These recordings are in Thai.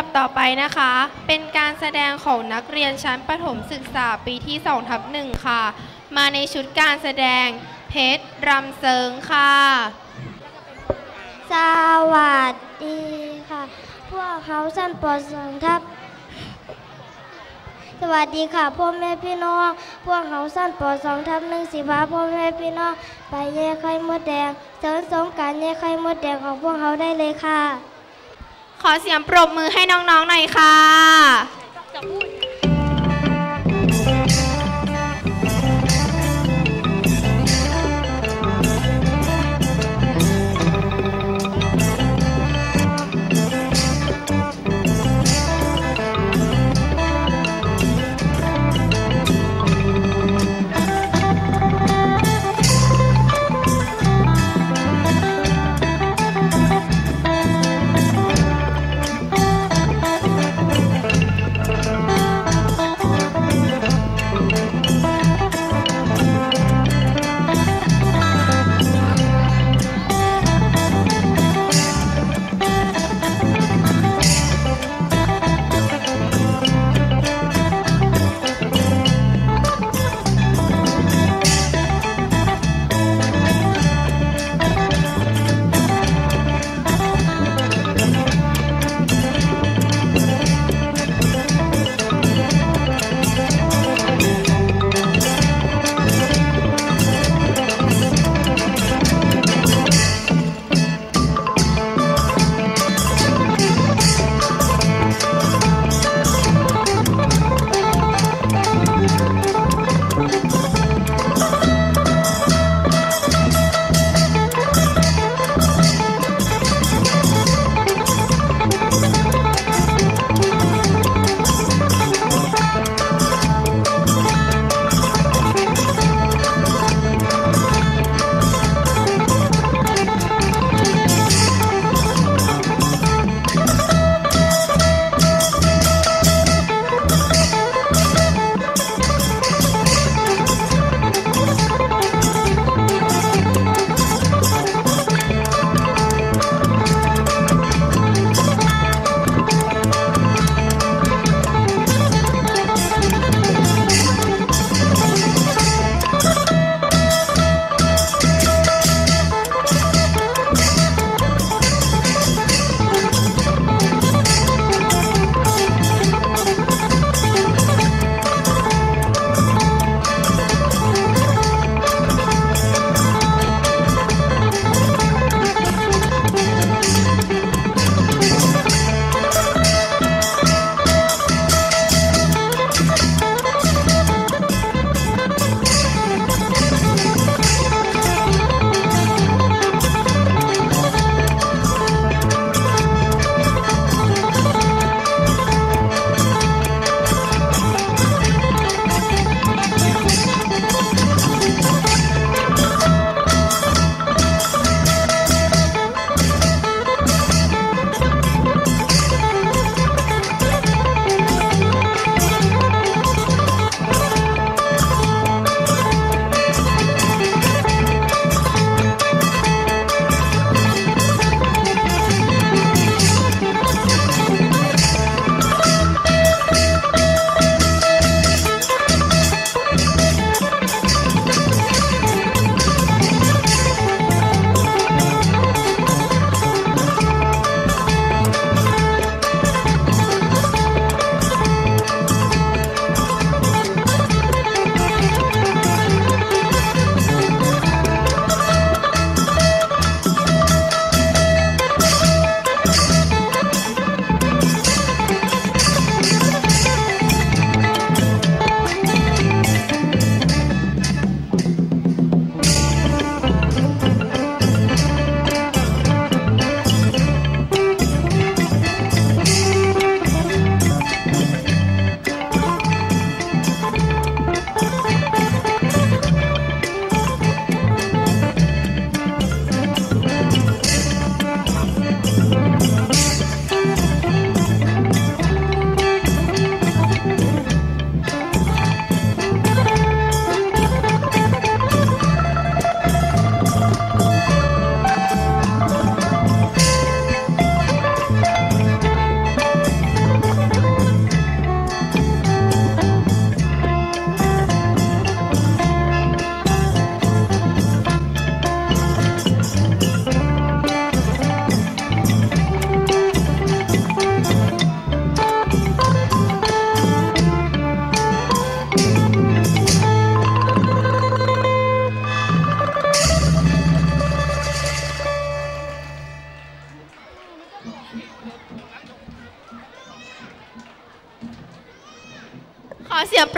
ดับต่อไปนะคะ เป็นการแสดงของนักเรียนชั้นประถมศึกษาปีที่2ทับหนึ่งค่ะ มาในชุดการแสดงเพชรรำเซิงค่ะ สวัสดีค่ะ พวกเขาสั้นปอสองทับสวัสดีค่ะพ่อแม่พี่น้อง พวกเขาสั้นปอสองทับหนึ่งสิพาพ่อแม่พี่น้อง ไปแย่ไข่มดแดงเสริมสงการแย่ไข่มดแดงของพวกเขาได้เลยค่ะ ขอเสียงปรบมือให้น้องๆหน่อยค่ะ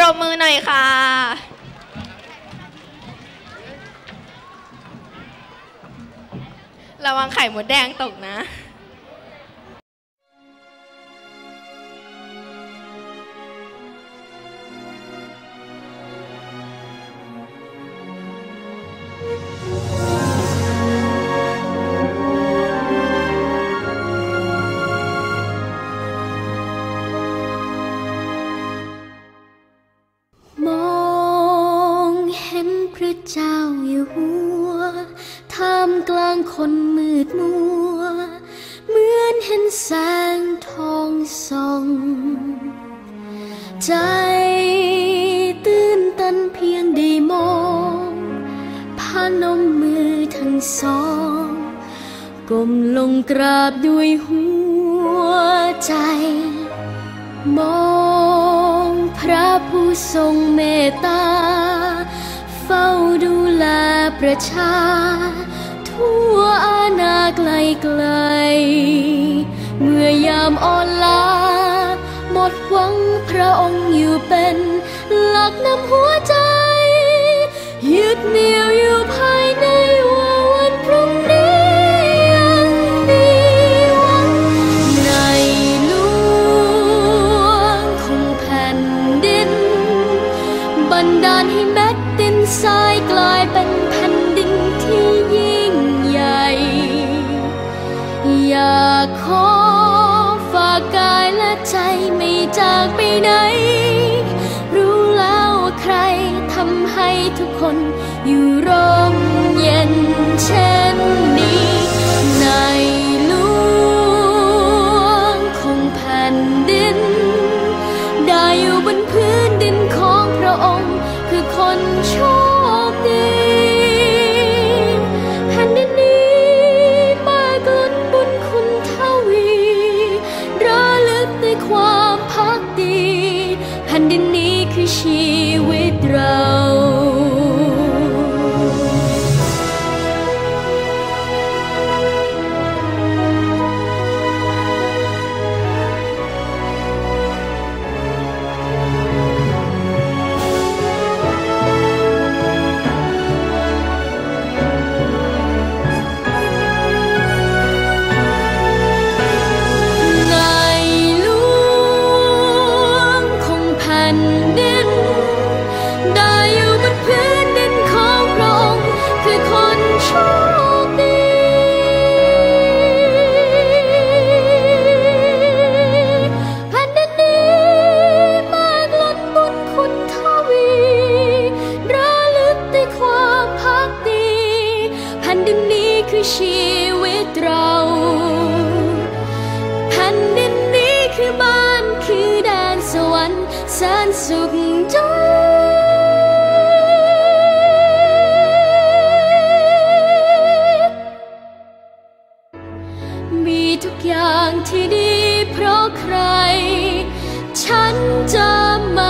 รบมือหน่อยค่ะ ระวังไข่หมดแดงตกนะ ทองส่อง ใจตื่นตันเพียงได้มองพานมมือทั้งสองก้มลงกราบด้วยหัวใจ มองพระผู้ทรงเมตตา เฝ้าดูแลประชา ทั่วอาณาไกลไกล มื่อยามอ่อนล้าหมดหวังพระองค์อยู่เป็น หลักนำหัวใจ ยึดเหนี่ยวอยู่ภาย คนอยู่ร่มเย็นเช่นนี้ในหลวงของแผ่นดิน ได้อยู่บนพื้นดินของพระองค์คือคนชั่ว ชีวิตเราแผ่นดินนี้คือบ้านคือแดนสวรรค์แสนสุขใจมีทุกอย่างที่ดีเพราะใคร ฉันจะมา